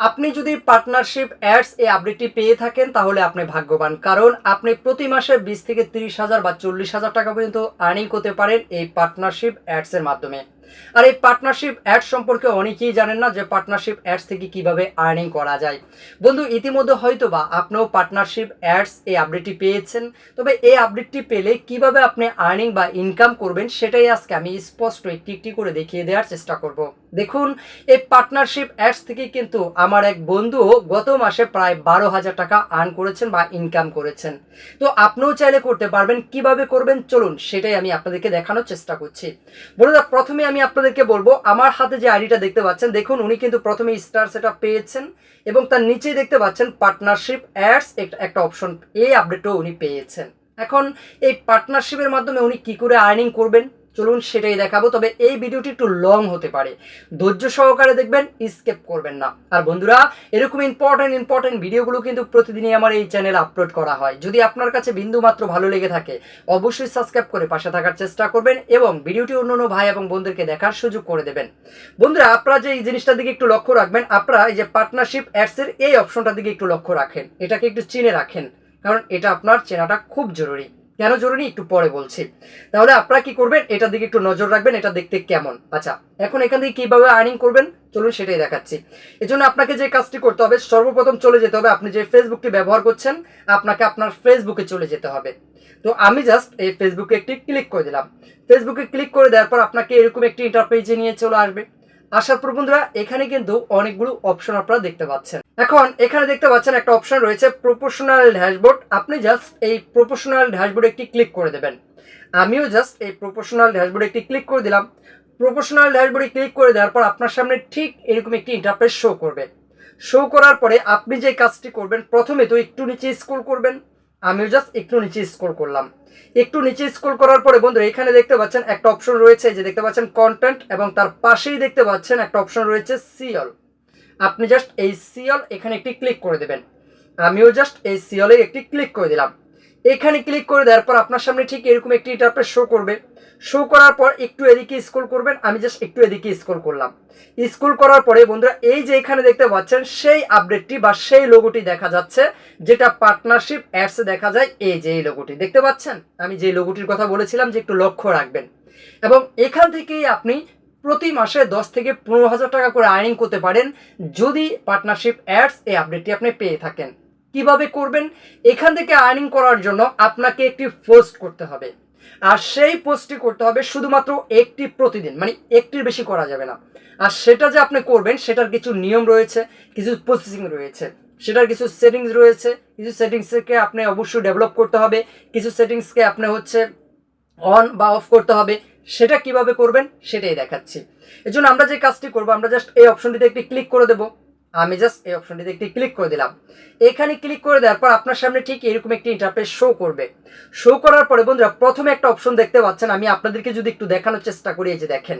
আপনি যদি partnership ads এই আপডেটটি পেয়ে থাকেন, তাহলে আপনি ভাগ্যবান। কারণ আপনি প্রতি মাসে বিশ থেকে তিরিশ হাজার বা চল্লিশ হাজার টাকা পর্যন্ত আর্নিং করতে পারেন এই পার্টনারশিপ অ্যাডসের মাধ্যমে। আর এই পার্টনারশিপ অ্যাডস সম্পর্কে অনেকেই জানেন না যে পার্টনারশিপ অ্যাডস থেকে কীভাবে আর্নিং করা যায়। বন্ধু, ইতিমধ্যে হয়তো বা আপনিও পার্টনারশিপ অ্যাডস এই আপডেটটি পেয়েছেন। তবে এই আপডেটটি পেলে কীভাবে আপনি আর্নিং বা ইনকাম করবেন, সেটাই আজকে আমি স্পষ্ট একটি একটি করে দেখিয়ে দেওয়ার চেষ্টা করব। দেখুন, এই পার্টনারশিপ অ্যাডস থেকে কিন্তু আমার এক বন্ধু গত মাসে প্রায় বারো হাজার টাকা আর্ন করেছেন বা ইনকাম করেছেন। তো আপনিও চাইলে করতে পারবেন, কীভাবে করবেন চলুন সেটাই আমি আপনাদেরকে দেখানোর চেষ্টা করছি। বলে বন্ধুরা, প্রথমে আমি আপনাদেরকে বলব, আমার হাতে যে আইডিটা দেখতে পাচ্ছেন, দেখুন উনি কিন্তু প্রথমে স্টার সেটা পেয়েছেন এবং তার নিচেই দেখতে পাচ্ছেন পার্টনারশিপ অ্যাডস একটা অপশন এই আপডেটও উনি পেয়েছেন। এখন এই পার্টনারশিপের মাধ্যমে উনি কি করে আর্নিং করবেন? চলুন সেটাই দেখাবো, তবে এই ভিডিওটি একটু লং হতে পারে। ধৈর্য সহকারে দেখবেন স্কেপ করবেন না। আর বন্ধুরা, এরকম ইম্পর্টেন্ট ইম্পর্টেন্ট ভিডিওগুলো কিন্তু প্রতিদিনই আমার এই চ্যানেলে আপলোড করা হয়। যদি আপনার কাছে বিন্দু মাত্র ভালো লেগে থাকে, অবশ্যই সাবস্ক্রাইব করে পাশে থাকার চেষ্টা করবেন এবং ভিডিওটি অন্য অন্য ভাই এবং বন্ধুদেরকে দেখার সুযোগ করে দেবেন। বন্ধুরা, আপনারা যে এই জিনিসটার দিকে একটু লক্ষ্য রাখবেন, আপনারা এই যে পার্টনারশিপ অ্যাডসের এই অপশনটার দিকে একটু লক্ষ্য রাখেন। এটাকে একটু চিনে রাখেন, কারণ এটা আপনার চেনাটা খুব জরুরি। কেন জরুরি? একটু পরে বলছি। তাহলে আপনারা কি করবেন? এটার দিকে একটু নজর রাখবেন, এটা দেখতে কেমন? আচ্ছা এখন এখান থেকে কীভাবে আর্নিং করবেন? চলুন সেটাই দেখাচ্ছি। এজন্য আপনাকে যে কাজটি করতে হবে, সর্বপ্রথম চলে যেতে হবে, আপনি যে ফেসবুকটি ব্যবহার করছেন, আপনাকে আপনার ফেসবুকে চলে যেতে হবে। তো আমি জাস্ট এই ফেসবুকে একটি ক্লিক করে দিলাম। ফেসবুকে ক্লিক করে দেওয়ার পর আপনাকে এরকম একটি ইন্টারপেজে নিয়ে চলে আসবে। আসার পর বন্ধুরা এখানে কিন্তু অনেকগুলো অপশন আপনারা দেখতে পাচ্ছেন। এখন, এখানে দেখতে পাচ্ছেন একটা অপশন রয়েছে প্রপোশনাল ড্যাশবোর্ড আপনি জাস্ট এই প্রপোশনাল ড্যাশবোর্ডে একটি ক্লিক করে দেবেন। আমিও জাস্ট এই প্রপোশনাল ড্যাশবোর্ডে একটি ক্লিক করে দিলাম। প্রপোশনাল ড্যাশবোর্ডে ক্লিক করে দেওয়ার পর আপনার সামনে ঠিক এরকম একটি ইন্টারফেস শো করবে। শো করার পরে আপনি যে কাজটি করবেন, প্রথমে তো একটু নিচে স্ক্রল করবেন। আমিও জাস্ট একটু নিচে স্ক্রল করলাম। একটু নিচে স্ক্রল করার পরে বন্ধু এখানে দেখতে পাচ্ছেন একটা অপশন রয়েছে যে দেখতে পাচ্ছেন কন্টেন্ট এবং তার পাশেই দেখতে পাচ্ছেন একটা অপশন রয়েছে সিএল আপনি জাস্ট এই সিএল এখানে একটি ক্লিক করে দেবেন। আমিও জাস্ট এই সিএলে একটি ক্লিক করে দিলাম। এখানে ক্লিক করে দেওয়ার পর আপনার সামনে ঠিক এরকম একটি ইন্টারপ্রেস শো করবে। শো করার পর একটু এদিকে স্ক্রল করবেন, আমি জাস্ট একটু এদিকে স্ক্রল করলাম। স্ক্রল করার পরে বন্ধুরা, এই যে এখানে দেখতে পাচ্ছেন, সেই আপডেটটি বা সেই লোগোটি দেখা যাচ্ছে, যেটা পার্টনারশিপ অ্যাডসে দেখা যায়, এই যে এই লোগোটি দেখতে পাচ্ছেন? আমি যে লোগোটির কথা বলেছিলাম যে একটু লক্ষ্য রাখবেন। এবং এখান থেকেই আপনি প্রতি মাসে দশ থেকে পনেরো হাজার টাকা করে আর্নিং করতে পারেন, যদি পার্টনারশিপ অ্যাডস এই আপডেটটি আপনি পেয়ে থাকেন। কীভাবে করবেন, এখান থেকে আর্নিং করার জন্য আপনাকে একটি পোস্ট করতে হবে। আর সেই পোস্টটি করতে হবে শুধুমাত্র একটি প্রতিদিন মানে একটির বেশি করা যাবে না। আর সেটা যে আপনি করবেন, সেটার কিছু নিয়ম রয়েছে, কিছু প্রসেসিং রয়েছে। সেটার কিছু সেটিংস রয়েছে, কিছু সেটিংসকে আপনি অবশ্যই ডেভেলপ করতে হবে, কিছু সেটিংসকে আপনি হচ্ছে অন বা অফ করতে হবে। সেটা কীভাবে করবেন, সেটাই দেখাচ্ছি। এজন্য আমরা যে কাজটি করব, আমরা জাস্ট এই অপশনটিতে একটি ক্লিক করে দেবো। আমি জাস্ট এই অপশনটিতে একটি ক্লিক করে দিলাম। এখানে ক্লিক করে দেওয়ার পর আপনার সামনে ঠিক এরকম একটি ইন্টারফেস শো করবে। শো করার পরে বন্ধুরা, প্রথমে একটা অপশন দেখতে পাচ্ছেন, আমি আপনাদেরকে যদি একটু দেখানোর চেষ্টা করি, এই যে দেখেন।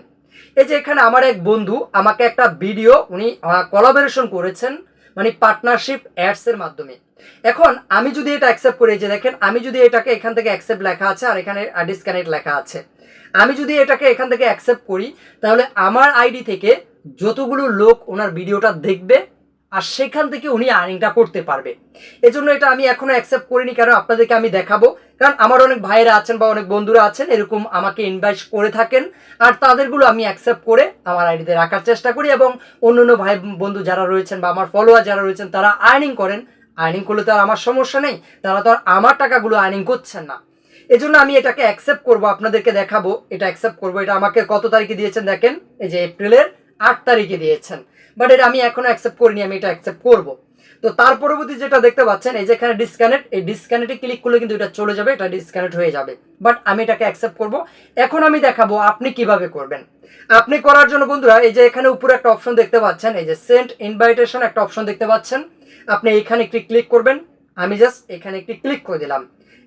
এই যে এখানে আমার এক বন্ধু আমাকে একটা ভিডিও উনি কলাবরেশন করেছেন। মানে পার্টনারশিপ অ্যাডসের মাধ্যমে। এখন আমি যদি এটা অ্যাকসেপ্ট করি যে দেখেন, আমি যদি এটাকে এখান থেকে অ্যাকসেপ্ট লেখা আছে আর এখানে ডিসকানেক্ট লেখা আছে। আমি যদি এটাকে এখান থেকে অ্যাকসেপ্ট করি, তাহলে আমার আইডি থেকে যতগুলো লোক ওনার ভিডিওটা দেখবে আর সেখান থেকে উনি আর্নিংটা করতে পারবে। এজন্য এটা আমি এখনও অ্যাকসেপ্ট করিনি কারণ আপনাদেরকে আমি দেখাবো। কারণ আমার অনেক ভাইয়েরা আছেন বা অনেক বন্ধুরা আছেন, এরকম আমাকে ইনভাইট করে থাকেন। আর তাদেরগুলো আমি অ্যাকসেপ্ট করে আমার আইডিতে রাখার চেষ্টা করি এবং অন্য অন্য ভাই বন্ধু যারা রয়েছেন বা আমার ফলোয়ার যারা রয়েছেন, তারা আর্নিং করেন। আর্নিং করলে তো আর আমার সমস্যা নেই, তারা তো আর আমার টাকাগুলো আর্নিং করছেন না। এজন্য আমি এটাকে অ্যাকসেপ্ট করব, আপনাদেরকে দেখাবো। এটা অ্যাকসেপ্ট করব, এটা আমাকে কত তারিখে দিয়েছেন দেখেন? এই যে এপ্রিলের আট তারিখে দিয়েছেন। বাট এটা আমি এখনও অ্যাকসেপ্ট করিনি, আমি এটা অ্যাকসেপ্ট করব। তো তার পরবর্তী যেটা দেখতে পাচ্ছেন, এই যে এখানে ডিসকানেক্ট এই ডিসকানেক্টে ক্লিক করলে কিন্তু এটা চলে যাবে, এটা ডিসকানেক্ট হয়ে যাবে। বাট আমি এটাকে অ্যাকসেপ্ট করব। এখন আমি দেখাবো আপনি কীভাবে করবেন। আপনি করার জন্য বন্ধুরা, এই যে এখানে উপরে একটা অপশন দেখতে পাচ্ছেন, এই যে সেন্ট ইনভাইটেশন একটা অপশন দেখতে পাচ্ছেন। আপনি এখানে একটি ক্লিক করবেন। আমি জাস্ট এখানে একটি ক্লিক করে দিলাম।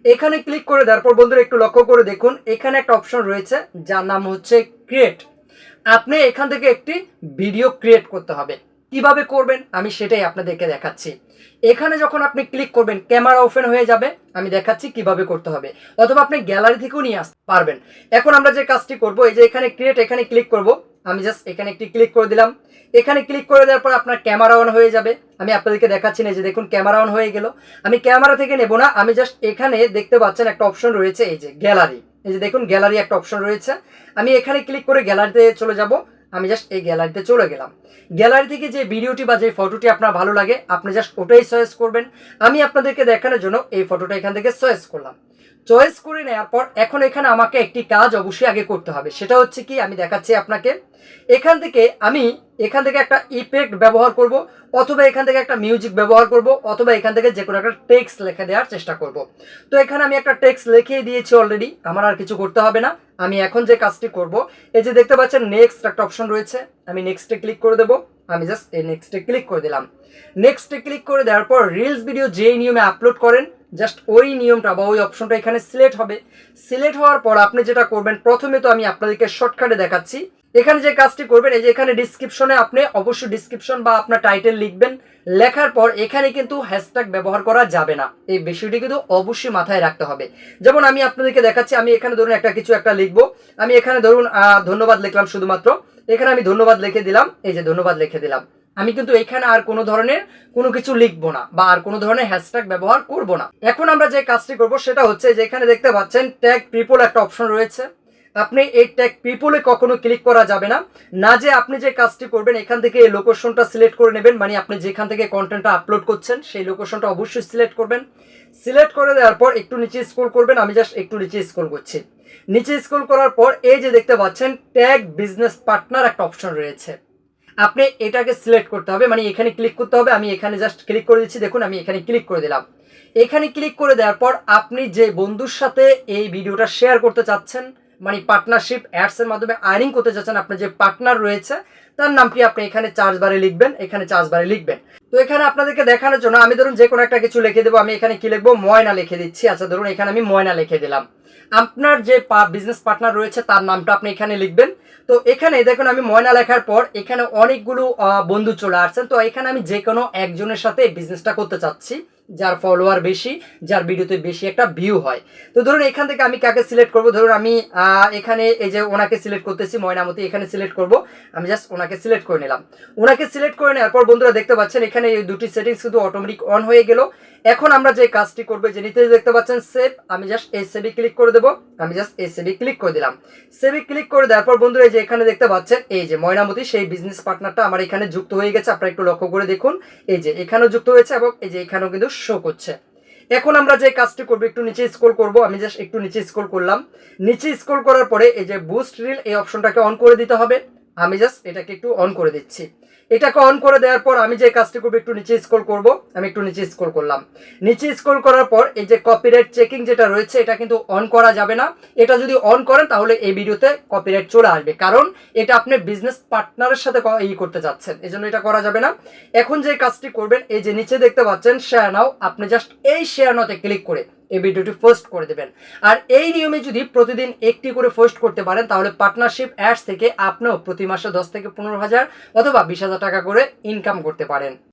এখানে ক্লিক করে দেওয়ার পর বন্ধুরা একটু লক্ষ্য করে দেখুন, এখানে একটা অপশন রয়েছে, যার নাম হচ্ছে ক্রিয়েট আপনি এখান থেকে একটি ভিডিও ক্রিয়েট করতে হবে। কীভাবে করবেন? আমি সেটাই আপনাদেরকে দেখাচ্ছি। এখানে যখন আপনি ক্লিক করবেন ক্যামেরা ওপেন হয়ে যাবে। আমি দেখাচ্ছি কীভাবে করতে হবে। অথবা আপনি গ্যালারি থেকেও নিয়ে আসতে পারবেন। এখন আমরা যে কাজটি করব, এই যে এখানে ক্রিয়েট এখানে ক্লিক করব। আমি জাস্ট এখানে একটি ক্লিক করে দিলাম। এখানে ক্লিক করে দেওয়ার পর আপনার ক্যামেরা অন হয়ে যাবে। আমি আপনাদেরকে দেখাচ্ছি না যে দেখুন ক্যামেরা অন হয়ে গেল। আমি ক্যামেরা থেকে নেব না। আমি জাস্ট এখানে দেখতে পাচ্ছেন একটা অপশন রয়েছে, এই যে গ্যালারি এই যে দেখুন গ্যালারি একটা অপশন রয়েছে। আমি এখানে ক্লিক করে গ্যালারিতে চলে যাব। আমি জাস্ট এই গ্যালারিতে চলে গেলাম। গ্যালারি থেকে যে ভিডিওটি বা যে ফটোটি আপনার ভালো লাগে, আপনি জাস্ট ওটাই চয়েস করবেন। আমি আপনাদেরকে দেখানোর জন্য এই ফটোটা এখান থেকে চয়েস করলাম। চয়েস করে নেওয়ার পর এখন এখানে আমাকে একটি কাজ অবশ্যই আগে করতে হবে। সেটা হচ্ছে কি, আমি দেখাচ্ছি আপনাকে। এখান থেকে আমি এখান থেকে একটা ইফেক্ট ব্যবহার করব, অথবা এখান থেকে একটা মিউজিক ব্যবহার করব, অথবা এখান থেকে যে কোনো একটা টেক্সট লেখা দেওয়ার চেষ্টা করব। তো এখানে আমি একটা টেক্সট লিখিয়ে দিয়েছি অলরেডি আমার আর কিছু করতে হবে না। আমি এখন যে কাজটি করব, এই যে দেখতে পাচ্ছেন নেক্সট একটা অপশন রয়েছে। আমি নেক্সটে ক্লিক করে দেবো। আমি জাস্ট এই নেক্সটে ক্লিক করে দিলাম। নেক্সটে ক্লিক করে দেওয়ার পর রিলস ভিডিও যেই নিয়মে আপলোড করেন জাস্ট ওই নিয়মটা বা ওই অপশনটা এখানে সিলেক্ট হবে। সিলেক্ট হওয়ার পর আপনি যেটা করবেন, প্রথমে তো আমি আপনাদেরকে শর্টকাটে দেখাচ্ছি। এখানে যে কাজটি করবেন, এই যে এখানে ডিসক্রিপশনে আপনি অবশ্যই ডিসক্রিপশন বা আপনার টাইটেল লিখবেন। লেখার পর এখানে কিন্তু হ্যাশট্যাগ ব্যবহার করা যাবে না। এই বিষয়টি কিন্তু অবশ্যই মাথায় রাখতে হবে। যেমন আমি আপনাদেরকে দেখাচ্ছি, আমি এখানে ধরুন একটা কিছু একটা লিখব। আমি এখানে ধরুন ধন্যবাদ লিখলাম শুধুমাত্র। এখানে আমি ধন্যবাদ লিখে দিলাম, এই যে ধন্যবাদ লিখে দিলাম। আমি কিন্তু এখানে আর কোনো ধরনের কোনো কিছু লিখব না বা আর কোনো ধরনের হ্যাশট্যাগ ব্যবহার করব না। এখন আমরা যে কাজটি করব সেটা হচ্ছে যে এখানে দেখতে পাচ্ছেন ট্যাগ পিপল একটা অপশন রয়েছে। আপনি এই ট্যাগ পিপলে কখনো ক্লিক করা যাবে না। না যে আপনি যে কাজটি করবেন, এখান থেকে এই লোকেশনটা সিলেক্ট করে নেবেন মানে আপনি যেখান থেকে কন্টেন্টটা আপলোড করছেন, সেই লোকেশনটা অবশ্যই সিলেক্ট করবেন। সিলেক্ট করে দেওয়ার পর একটু নিচে স্ক্রল করবেন, আমি জাস্ট একটু নিচে স্ক্রল করছি। নিচে স্ক্রল করার পর এই যে দেখতে পাচ্ছেন ট্যাগ বিজনেস পার্টনার একটা অপশন রয়েছে। আপনি এটাকে সিলেক্ট করতে হবে মানে এখানে ক্লিক করতে হবে, আমি এখানে জাস্ট ক্লিক করে দিচ্ছি, দেখুন আমি এখানে ক্লিক করে দিলাম। এখানে ক্লিক করে দেওয়ার পর আপনি যে বন্ধুর সাথে এই ভিডিওটা শেয়ার করতে চাচ্ছেন মানে পার্টনারশিপ অ্যাডসের মাধ্যমে আর্নিং করতে চাচ্ছেন, আপনার যে পার্টনার রয়েছে, তার নামটি আপনি এখানে চার্জ বারে লিখবেন, এখানে চার্জ বারে লিখবেন। তো এখানে আপনাদেরকে দেখানোর জন্য আমি ধরুন যে কোনো একটা কিছু লিখে দেবো, আমি এখানে কি লিখব? ময়না লিখে দিচ্ছি। আচ্ছা ধরুন এখানে আমি ময়না লিখে দিলাম। আপনার যে বিজনেস পার্টনার রয়েছে, তার নামটা আপনি এখানে লিখবেন। তো এখানে দেখুন, আমি ময়না লেখার পর এখানে অনেকগুলো বন্ধু চলে আসছেন। তো এখানে আমি যে কোনো একজনের সাথে বিজনেসটা করতে চাচ্ছি। যার ফলোয়ার বেশি, যার ভিডিওতে বেশি একটা ভিউ হয়। তো ধরুন এখান থেকে আমি কাকে সিলেক্ট করব? ধরুন আমি এখানে এই যে ওনাকে সিলেক্ট করতেছি, ময়নামতি, এখানে সিলেক্ট করব। আমি জাস্ট ওনাকে সিলেক্ট করে নিলাম। ওনাকে সিলেক্ট করে নেওয়ার পর বন্ধুরা দেখতে পাচ্ছেন, এখানে এই দুটি সেটিংস কিন্তু অটোমেটিক অন হয়ে গেল। এখন আমরা যে কাজটি করব যে নিতে দেখতে পাচ্ছেন সেভ আমি জাস্ট এই সেভে ক্লিক করে দেবো। আমি জাস্ট এই সেভে ক্লিক করে দিলাম। সেভে ক্লিক করে দেওয়ার পর বন্ধুরা এই যে এখানে দেখতে পাচ্ছেন, এই যে ময়নামতি, সেই বিজনেস পার্টনারটা আমার এখানে যুক্ত হয়ে গেছে। আপনারা একটু লক্ষ্য করে দেখুন। এই যে এখানেও যুক্ত হয়েছে এবং এই যে এখানেও কিন্তু শো করছে। এখন আমরা যে কাজটি করব, একটু নিচে স্ক্রল করব। আমি জাস্ট একটু নিচে স্ক্রল করলাম। নিচে স্ক্রল করার পরে এই যে বুস্ট রিল এই অপশনটাকে অন করে দিতে হবে। আমি জাস্ট এটাকে একটু অন করে দিচ্ছি। এটাকে অন করে দেওয়ার পর আমি যে কাজটি করব, একটু নিচে স্ক্রল করব। আমি একটু নিচে স্ক্রল করলাম। নিচে স্ক্রল করার পর এই যে কপিরাইট চেকিং যেটা রয়েছে, এটা কিন্তু অন করা যাবে না। এটা যদি অন করেন, তাহলে এই ভিডিওতে কপিরাইট চলে আসবে। কারণ এটা আপনি বিজনেস পার্টনারের সাথে ই করতে চাচ্ছেন। এই জন্য এটা করা যাবে না। এখন যে কাজটি করবেন, এই যে নিচে দেখতে পাচ্ছেন শেয়ার নাও আপনি জাস্ট এই শেয়ার নাওতে ক্লিক করে এই ভিডিওটি পোস্ট করে দেবেন। আর এই নিয়মে যদি প্রতিদিন একটি করে পোস্ট করতে পারেন, তাহলে পার্টনারশিপ অ্যাডস থেকে আপনিও প্রতি মাসে দশ থেকে পনেরো হাজার অথবা বিশ হাজার টাকা করে ইনকাম করতে পারেন।